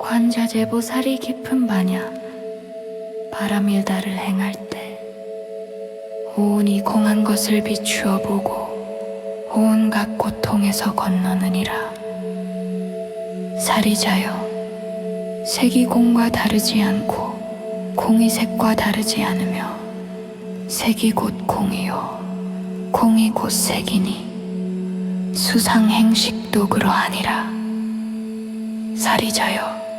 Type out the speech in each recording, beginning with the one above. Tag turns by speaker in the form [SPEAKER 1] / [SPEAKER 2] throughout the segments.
[SPEAKER 1] 관자재보 살이 깊은 반야 바람일다를 행할 때 온이 공한 것을 비추어 보고 온갖 고통에서 건너느니라. 사리자여 색이 공과 다르지 않고 공이 색과 다르지 않으며 색이 곧 공이요 공이 곧 색이니 수상 행식도 그러하니라. 사리자여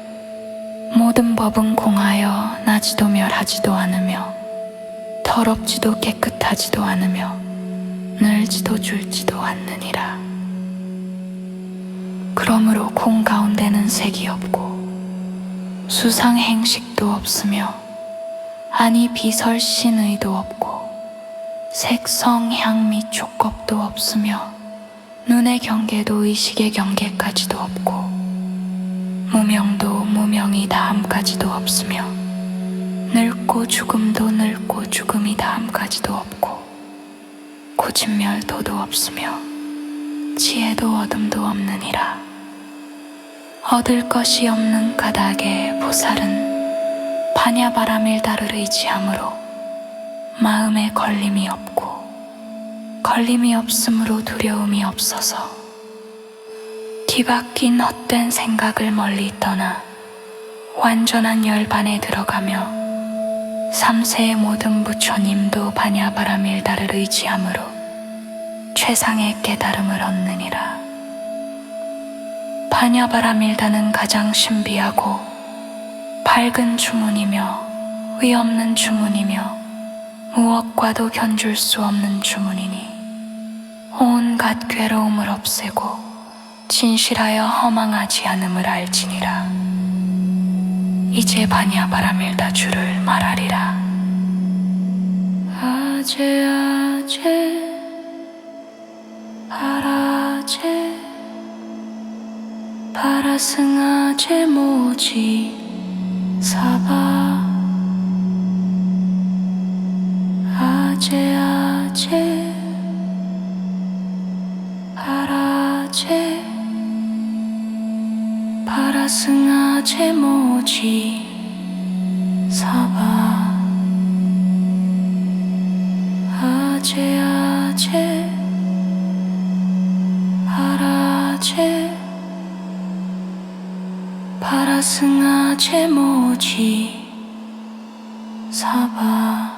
[SPEAKER 1] 모든 법은 공하여 나지도 멸하지도 않으며 더럽지도 깨끗하지도 않으며 늘지도 줄지도 않느니라. 그러므로 공 가운데는 색이 없고 수상 행식도 없으며 아니 비설신의도 없고 색성 향미 촉겁도 없으며 눈의 경계도 의식의 경계까지도 없고 무명도 무명이 다함까지도 없으며 늙고 죽음도 늙고 죽음이 다함까지도 없고 고진멸 도도 없으며 지혜도 어둠도 없느니라. 얻을 것이 없는 까닭에 보살은 반야바라밀다를 의지함으로 마음에 걸림이 없고 걸림이 없으므로 두려움이 없어서 뒤바뀐 헛된 생각을 멀리 떠나 완전한 열반에 들어가며 삼세의 모든 부처님도 반야바라밀다를 의지함으로 최상의 깨달음을 얻느니라. 반야바라밀다는 가장 신비하고 밝은 주문이며 의없는 주문이며 무엇과도 견줄 수 없는 주문이니 온갖 괴로움을 없애고 진실하여 허망하지 않음을 알지니라. 이제 반야바라밀다 주를 말하리라. 아제 아제 바라제 바라승아제 모지 사바 아제 아제 바라제 바라승아 제 모지? 사바 아제 아제 바라제 바라승아 제 모지? 사바